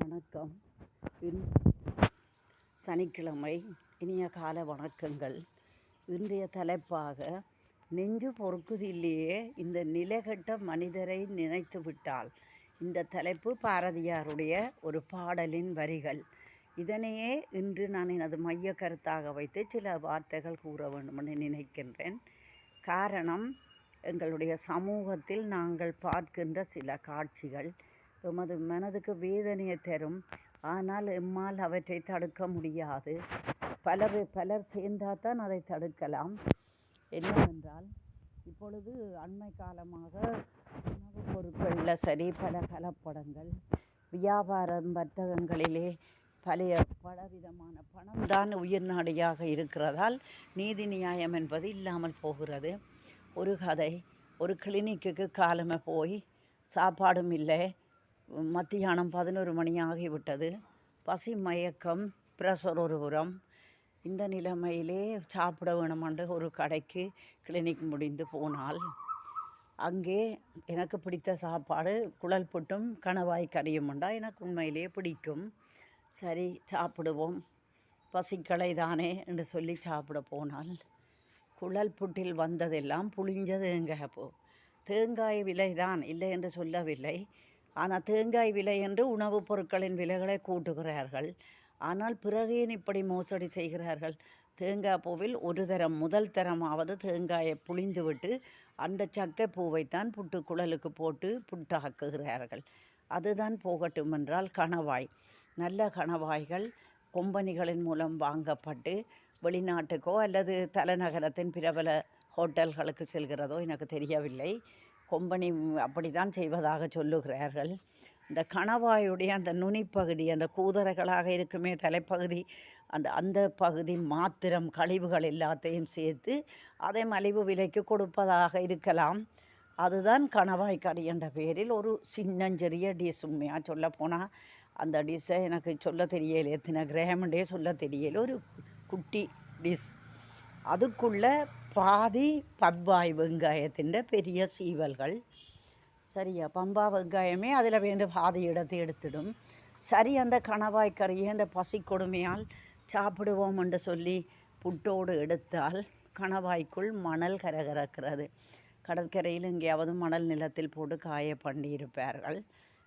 வணக்கம். சனிக்கிழமை இனிய கால வணக்கங்கள். இன்றைய தலைப்பாக நெஞ்சு பொறுக்குதில்லையே இந்த நிலைகட்ட மனிதரை நினைத்து விட்டால் இந்த தலைப்பு பாரதியாருடைய ஒரு பாடலின் வரிகள். இதனையே இன்று நான் எனது மைய கருத்தாக வைத்து சில வார்த்தைகள் கூற வேண்டும் நினைக்கின்றேன். காரணம் எங்களுடைய சமூகத்தில் நாங்கள் பார்க்கின்ற சில காட்சிகள். எமது மனதுக்கு வேதனையை தரும். ஆனால் எம்மால் அவற்றை தடுக்க முடியாது. பலர் பலர் சேர்ந்தால்தான் அதை தடுக்கலாம். என்னவென்றால் இப்பொழுது அண்மை காலமாக உணவுப் பொருட்களில் சரி பல கலப்படங்கள் வியாபாரம் வர்த்தகங்களிலே பழைய பலவிதமான பணம் தான் உயிர் நாடியாக இருக்கிறதால் நீதி நியாயம் என்பது இல்லாமல் போகிறது. ஒரு கதை ஒரு கிளினிக்குக்கு காலமே போய் சாப்பாடும் இல்லை. மத்தியானம் பதினோரு மணி ஆகிவிட்டது. பசி மயக்கம் பிரஷர் ஒரு புறம் இந்த நிலைமையிலே சாப்பிட வேணுமென்று ஒரு கடைக்கு கிளினிக் முடிந்து போனால் அங்கே எனக்கு பிடித்த சாப்பாடு குழல் புட்டும் கணவாய் கறியும் உண்டா எனக்கு உண்மையிலேயே பிடிக்கும். சரி சாப்பிடுவோம். பசிக்களை தானே என்று சொல்லி சாப்பிட போனால் குழல் புட்டில் வந்ததெல்லாம் புளிஞ்ச தேங்காய் பூ தேங்காய் விலை தான் இல்லை என்று சொல்லவில்லை. ஆனால் தேங்காய் விலை என்று உணவுப் பொருட்களின் விலைகளை கூட்டுகிறார்கள். ஆனால் பிறகு ஏன் இப்படி மோசடி செய்கிறார்கள்? தேங்காய் பூவில் ஒரு தரம் முதல் தரமாவது தேங்காயை புளிந்துவிட்டு அந்த சக்கை பூவைத்தான் புட்டு குழலுக்கு போட்டு புட்டாக்குகிறார்கள். அதுதான் போகட்டும் என்றால் கணவாய். நல்ல கணவாய்கள் கொம்பனிகளின் மூலம் வாங்கப்பட்டு வெளிநாட்டுக்கோ அல்லது தலைநகரத்தின் பிரபல ஹோட்டல்களுக்கு செல்கிறதோ எனக்கு தெரியவில்லை. கொம்பனி அப்படி தான் செய்வதாக சொல்லுகிறார்கள். இந்த கணவாயுடைய அந்த நுனிப்பகுதி அந்த கூதரைகளாக இருக்குமே தலைப்பகுதி அந்த அந்த பகுதி மாத்திரம் கழிவுகள் எல்லாத்தையும் சேர்த்து அதை மலிவு விலைக்கு கொடுப்பதாக இருக்கலாம். அதுதான் கணவாய் கறி என்ற பேரில் ஒரு சின்னஞ்சிறிய டிஷ் உண்மையாக சொல்ல போனால் அந்த டிஷ்ஷை எனக்கு சொல்ல தெரியல எத்தனை கிரகமண்டே சொல்ல தெரியல. ஒரு குட்டி டிஷ். அதுக்குள்ளே பாதி பம்பாய் வெங்காயத்தின் பெரிய சீவல்கள். சரியா? பம்பா வெங்காயமே அதில் வேண்டு பாதி இடத்தை எடுத்துடும். சரி அந்த கணவாய் கறியை அந்த பசி கொடுமையால் சாப்பிடுவோம் என்று சொல்லி புட்டோடு எடுத்தால் கணவாய்க்குள் மணல் கரகரக்கிறது. கடற்கரையில் எங்கேயாவது மணல் நிலத்தில் போட்டு காய பண்ணியிருப்பார்கள்.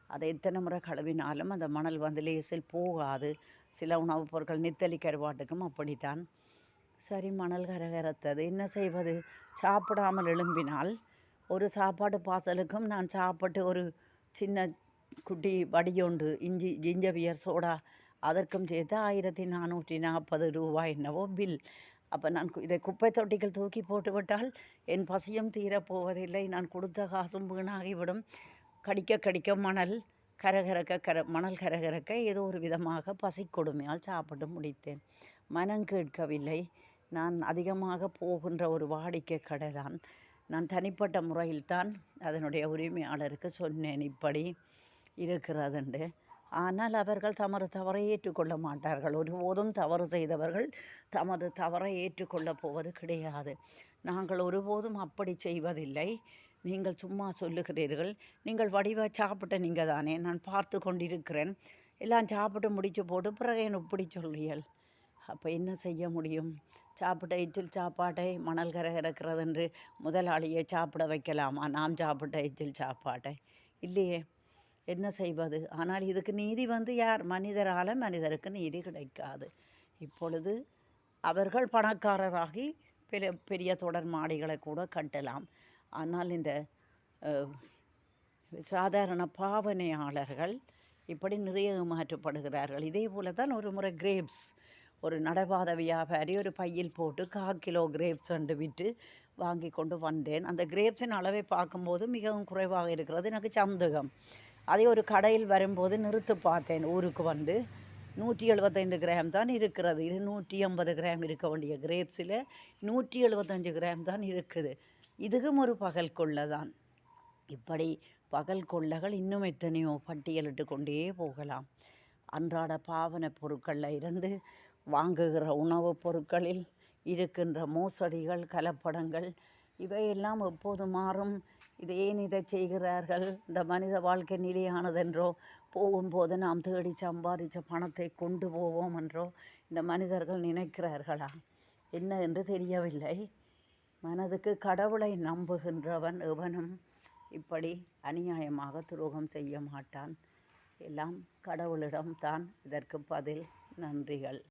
அதை எத்தனை முறை கழுவினாலும் அந்த மணல் வந்து லேசில் போகாது. சில உணவுப் பொருட்கள் நித்தலி கருவாட்டுக்கும் அப்படித்தான். சரி மணல் கரகரத்தது. என்ன செய்வது? சாப்பிடாமல் எழும்பினால் ஒரு சாப்பாடு பார்சலுக்கும் நான் சாப்பிட்டு ஒரு சின்ன குட்டி வடியோண்டு இஞ்சி ஜிஞ்சபியர் சோடா அதற்கும் சேர்த்து ஆயிரத்தி நானூற்றி நாற்பது ரூபாய் என்னவோ பில். அப்போ நான் இதை குப்பை தொட்டிகள் தூக்கி போட்டுவிட்டால் என் பசியும் தீரப்போவதில்லை. நான் கொடுத்த காசும் வீணாகிவிடும். கடிக்க கடிக்க மணல் கரகரக்க கர மணல் கரகரக்க ஏதோ ஒரு விதமாக பசி கொடுமையால் சாப்பிட்டு முடித்தேன். மனம் கேட்கவில்லை. நான் அதிகமாக போகின்ற ஒரு வாடிக்கை கடை தான் நான் தனிப்பட்ட முறையில்தான் அதனுடைய உரிமையாளருக்கு சொன்னேன் இப்படி இருக்கிறதுண்டு. ஆனால் அவர்கள் தமது தவறை ஏற்றுக்கொள்ள மாட்டார்கள். ஒருபோதும் தவறு செய்தவர்கள் தமது தவறை ஏற்றுக்கொள்ளப் போவது கிடையாது. நாங்கள் ஒருபோதும் அப்படி செய்வதில்லை. நீங்கள் சும்மா சொல்லுகிறீர்கள் நீங்கள் வடிவ சாப்பிட்ட நீங்கள் தானே நான் பார்த்து கொண்டிருக்கிறேன். எல்லாம் சாப்பிட்டு முடிச்சு போட்டு பிறகு என் இப்படி சொல்றீர்கள்? அப்போ என்ன செய்ய முடியும்? சாப்பிட்ட எச்சில் சாப்பாட்டை மணல் கரகரக்கிறது என்று முதலாளியை சாப்பிட வைக்கலாமா? நாம் சாப்பிட்ட எச்சில் சாப்பாட்டை. இல்லையே. என்ன செய்வது? ஆனால் இதுக்கு நீதி வந்து யார்? மனிதரால் மனிதருக்கு நீதி கிடைக்காது. இப்பொழுது அவர்கள் பணக்காரராகி பெரிய பெரிய தொடர் மாடிகளை கூட கட்டலாம். ஆனால் இந்த சாதாரண பாவனையாளர்கள் இப்படி நிறைய மாற்றப்படுகிறார்கள். இதே போல தான் ஒரு முறை கிரேப்ஸ் ஒரு நடைபாத வியாபாரி ஒரு பையில் போட்டு கால் கிலோ கிரேப்ஸ் வந்து விட்டு வாங்கி கொண்டு வந்தேன். அந்த கிரேப்ஸின் அளவை பார்க்கும்போது மிகவும் குறைவாக இருக்கிறது. எனக்கு சந்தேகம். அதே ஒரு கடையில் வரும்போது நிறுத்து பார்த்தேன். ஊருக்கு வந்து நூற்றி எழுபத்தைந்து கிராம் தான் இருக்கிறது. இது நூற்றி ஐம்பது கிராம் இருக்க வேண்டிய கிரேப்ஸில் நூற்றி எழுபத்தஞ்சு கிராம் தான் இருக்குது. இதுவும் ஒரு பகல் கொள்ளை தான். இப்படி பகல் கொள்ளைகள் இன்னும் எத்தனையோ பட்டியலிட்டு கொண்டே போகலாம். அன்றாட பாவனை பொருட்களில் இருந்து வாங்குகிற உணவுப் பொருட்களில் இருக்கின்ற மோசடிகள் கலப்படங்கள் இவையெல்லாம் எப்போது மாறும்? இது ஏன் இதை செய்கிறார்கள்? இந்த மனித வாழ்க்கை நிலையானதென்றோ? போகும்போது நாம் தேடி சம்பாதிச்ச பணத்தை கொண்டு போவோம் என்றோ இந்த மனிதர்கள் நினைக்கிறார்களா? என்ன என்று தெரியவில்லை. மனதுக்கு கடவுளை நம்புகின்றவன் எவனும் இப்படி அநியாயமாக துரோகம் செய்ய மாட்டான். எல்லாம் கடவுளிடம் தான் இதற்கு பதில் நன்றிகள்.